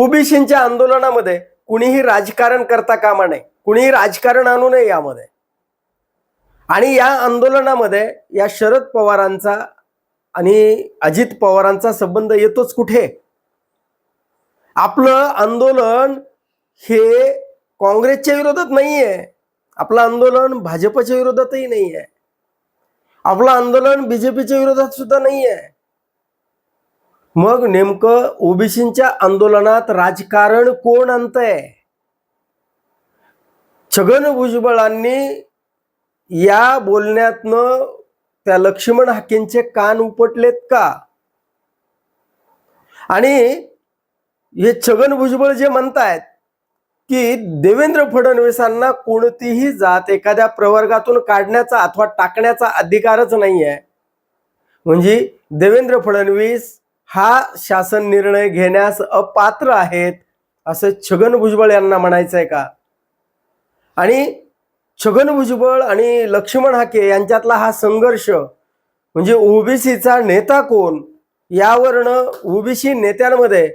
ओबीसींच्या आंदोलनामध्ये कुणीही राजकारण करता कामा नये. कुणीही राजकारण आणू नये यामध्ये. आणि या आंदोलनामध्ये या शरद पवारांचा आणि अजित पवारांचा संबंध येतोच कुठे? आपलं आंदोलन हे काँग्रेसच्या विरोधात नाहीये. आपलं आंदोलन भाजपच्या विरोधातही नाहीये. आपलं आंदोलन बीजेपीच्या विरोधात सुद्धा नाहीये. मग नेमकं ओबीसीच्या आंदोलनात राजकारण कोण आणतंय? छगन भुजबळांनी या बोलण्यातनं त्या लक्ष्मण हाकेंचे कान उपटलेत का? आणि हे छगन भुजबळ जे म्हणतायत की देवेंद्र फडणवीसांना कोणतीही जात एखाद्या प्रवर्गातून काढण्याचा अथवा टाकण्याचा अधिकारच नाही आहे म्हणजे देवेंद्र फडणवीस हा शासन निर्णय घेण्यास अपात्र आहेत असं छगन भुजबळ यांना म्हणायचं आहे का? आणि छगन भुजबळ आणि लक्ष्मण हाके यांच्यातला हा संघर्ष म्हणजे ओबीसीचा नेता कोण यावरनं ओबीसी नेत्यांमध्ये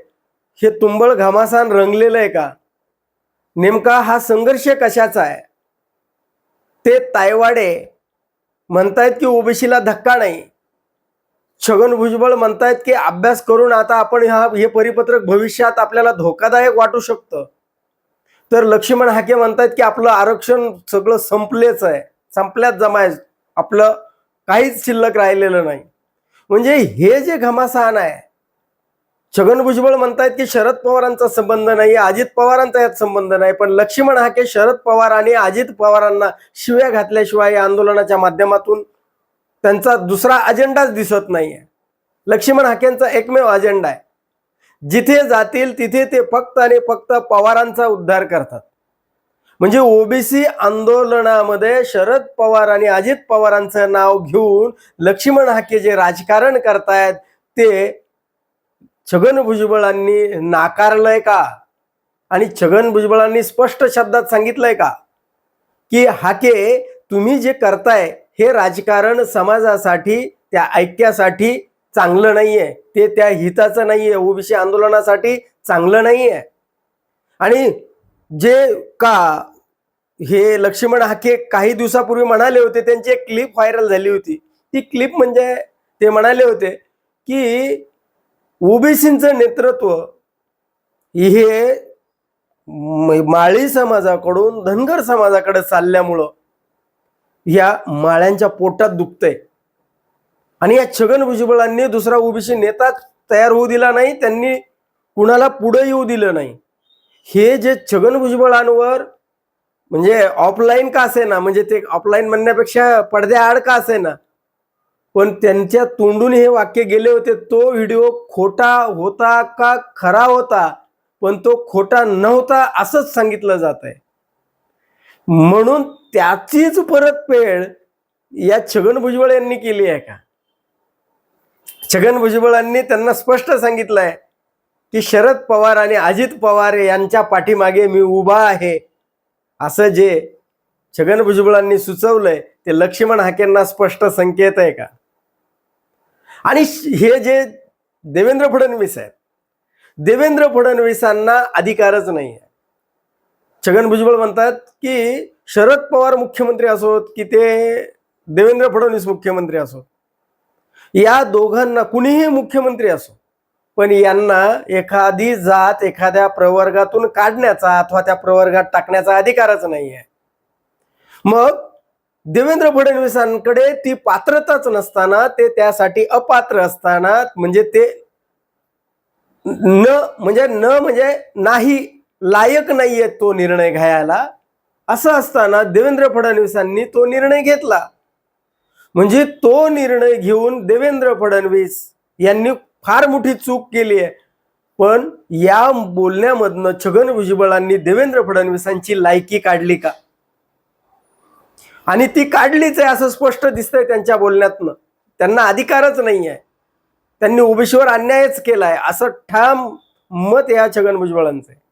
हे तुंबळ घामासान रंगलेलं आहे का? नेमका हा संघर्ष कशाचा आहे? ते तायवाडे म्हणतायत की ओबीसीला धक्का नाही. छगन भुजबळ म्हणतायत की अभ्यास करून आता आपण हा हे परिपत्रक भविष्यात आपल्याला धोकादायक वाटू शकतं. तर लक्ष्मण हाके म्हणतायत की आपलं आरक्षण सगळं संपलेच आहे. संपल्यात जमाय आपलं काहीच शिल्लक राहिलेलं नाही. म्हणजे हे जे घमासान आहे छगन भुजबळ म्हणतायत की शरद पवारांचा संबंध नाही अजित पवारांचा यात संबंध नाही पण लक्ष्मण हाके शरद पवार आणि अजित पवारांना शिव्या घातल्याशिवाय या आंदोलनाच्या माध्यमातून त्यांचा दुसरा अजेंडाच दिसत नाहीये. लक्ष्मण हाकेंचा एकमेव अजेंडा आहे. जिथे जातील तिथे ते फक्त आणि फक्त पवारांचा उद्धार करतात. म्हणजे ओबीसी आंदोलनामध्ये शरद पवार आणि अजित पवारांचं नाव घेऊन लक्ष्मण हाके जे राजकारण करतायत ते छगन भुजबळांनी नाकारलंय का? आणि छगन भुजबळांनी स्पष्ट शब्दात सांगितलंय का? की हाके तुम्ही जे करताय हे राजकारण समाजासाठी त्या ऐक्यासाठी चांगलं नाही आहे ते त्या हिताचं नाही आहे ओबीसी आंदोलनासाठी चांगलं नाही आहे आणि जे का हे लक्ष्मण हाके काही दिवसापूर्वी म्हणाले होते त्यांची एक क्लिप व्हायरल झाली होती. ती क्लिप म्हणजे ते म्हणाले होते की ओबीसींचं नेतृत्व हे माळी समाजाकडून धनगर समाजाकडे चालल्यामुळं या माळ्यांच्या पोटात दुखतंय. आणि या छगन भुजबळांनी दुसरा ओबीसी नेता तयार होऊ दिला नाही त्यांनी कुणाला पुढे येऊ दिलं नाही. हे जे छगन भुजबळांवर म्हणजे ऑफलाईन का असे ना म्हणजे ते ऑफलाईन म्हणण्यापेक्षा पडद्याआड का असे ना पण त्यांच्या तोंडून हे वाक्य गेले होते तो व्हिडिओ खोटा होता का खरा होता पण तो खोटा नव्हता असंच सांगितलं जात आहे म्हणून त्याचीच परतफेड या छगन भुजबळ यांनी केली आहे का? छगन भुजबळांनी त्यांना स्पष्ट सांगितलंय की शरद पवार आणि अजित पवार यांच्या पाठीमागे मी उभा आहे. असं जे छगन भुजबळांनी सुचवलंय ते लक्ष्मण हाकेंना स्पष्ट संकेत आहे का? आणि हे जे देवेंद्र फडणवीस आहेत देवेंद्र फडणवीसांना अधिकारच नाही आहे. छगन भुजबळ म्हणतात की शरद पवार मुख्यमंत्री असोत की ते देवेंद्र फडणवीस मुख्यमंत्री असोत. या दोघांना कुणीही मुख्यमंत्री असो पण यांना एखादी जात एखाद्या प्रवर्गातून काढण्याचा अथवा त्या प्रवर्गात टाकण्याचा अधिकारच नाही आहे मग देवेंद्र फडणवीसांकडे ती पात्रताच नसताना ते त्यासाठी अपात्र असताना म्हणजे ते न म्हणजे न म्हणजे नाही लायक नाहीये तो निर्णय घ्यायला. असं असताना देवेंद्र फडणवीसांनी तो निर्णय घेतला. म्हणजे तो निर्णय घेऊन देवेंद्र फडणवीस यांनी फार मोठी चूक केली आहे. पण या बोलण्यामधनं छगन भुजबळांनी देवेंद्र फडणवीसांची लायकी काढली का? आणि ती काढलीच आहे असं स्पष्ट दिसतंय त्यांच्या बोलण्यातनं. त्यांना अधिकारच नाही आहे त्यांनी ओबीसीवर अन्यायच केलाय. असं ठाम मत या छगन भुजबळांचं आहे.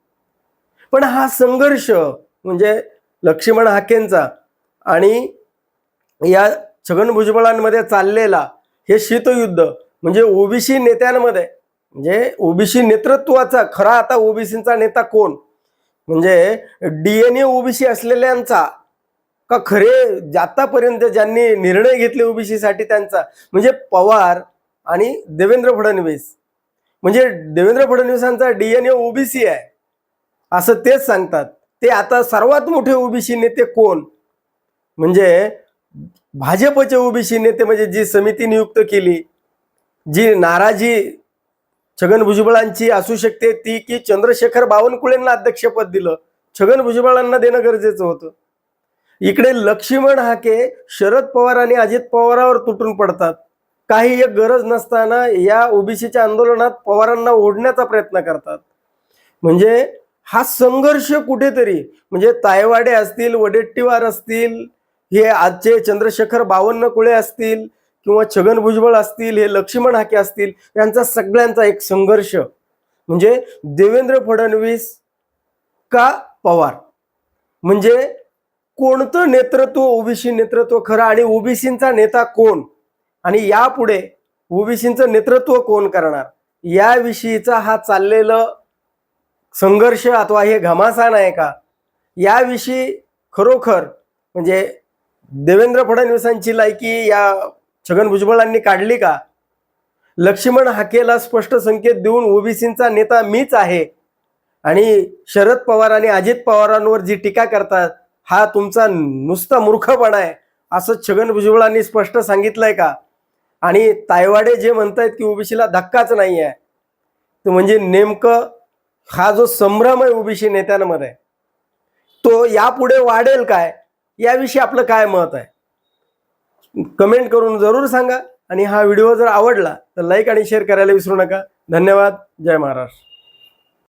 पण हा संघर्ष म्हणजे लक्ष्मण हाकेंचा आणि या छगन भुजबळांमध्ये चाललेला हे शीतयुद्ध म्हणजे ओबीसी नेत्यांमध्ये म्हणजे ओबीसी नेतृत्वाचा खरा आता ओबीसीचा नेता कोण? म्हणजे डी एन ए ओबीसी असलेल्यांचा का खरे जातापर्यंत ज्यांनी निर्णय घेतले ओबीसी साठी त्यांचा म्हणजे पवार आणि देवेंद्र फडणवीस. म्हणजे देवेंद्र फडणवीसांचा डी एन ए ओबीसी आहे. असं तेच सांगतात. ते आता सर्वात मोठे ओबीसी नेते कोण? म्हणजे भाजपचे ओबीसी नेते म्हणजे जी समिती नियुक्त केली जी नाराजी छगन भुजबळांची असू शकते ती की चंद्रशेखर बावनकुळेंना अध्यक्षपद दिलं. छगन भुजबळांना देणं गरजेचं होतं. इकडे लक्ष्मण हाके शरद पवार आणि अजित पवारावर तुटून पडतात. काही एक गरज नसताना या ओबीसीच्या आंदोलनात पवारांना ओढण्याचा प्रयत्न करतात. म्हणजे हा संघर्ष कुठेतरी म्हणजे तायवाडे असतील वडेट्टीवार असतील हे आजचे चंद्रशेखर बावन्नकुळे असतील किंवा छगन भुजबळ असतील हे लक्ष्मण हाके असतील यांचा सगळ्यांचा एक संघर्ष. म्हणजे देवेंद्र फडणवीस का पवार? म्हणजे कोणतं नेतृत्व ओबीसी नेतृत्व खरं आणि ओबीसींचा नेता कोण? आणि यापुढे ओबीसींचं नेतृत्व कोण करणार? याविषयीचा हा चाललेलं संघर्ष अथवा हे घमासान आहे का? याविषयी खरोखर म्हणजे देवेंद्र फडणवीसांची लायकी या छगन भुजबळांनी काढली का? लक्ष्मण हाकेला स्पष्ट संकेत देऊन ओबीसींचा नेता मीच आहे आणि शरद पवार आणि अजित पवारांवर जी टीका करतात हा तुमचा नुसता मूर्खपणा आहे असं छगन भुजबळांनी स्पष्ट सांगितलंय का? आणि तायवाडे जे म्हणतायत की ओबीसीला धक्काच नाही आहे म्हणजे नेमकं हा जो संभ्रम आहे ओबीसी नेत्यांमध्ये तो यापुढे वाढेल काय? याविषयी आपलं काय मत आहे? कमेंट करून जरूर सांगा आणि हा व्हिडिओ जर आवडला तर लाईक आणि शेअर करायला विसरू नका. धन्यवाद. जय महाराष्ट्र.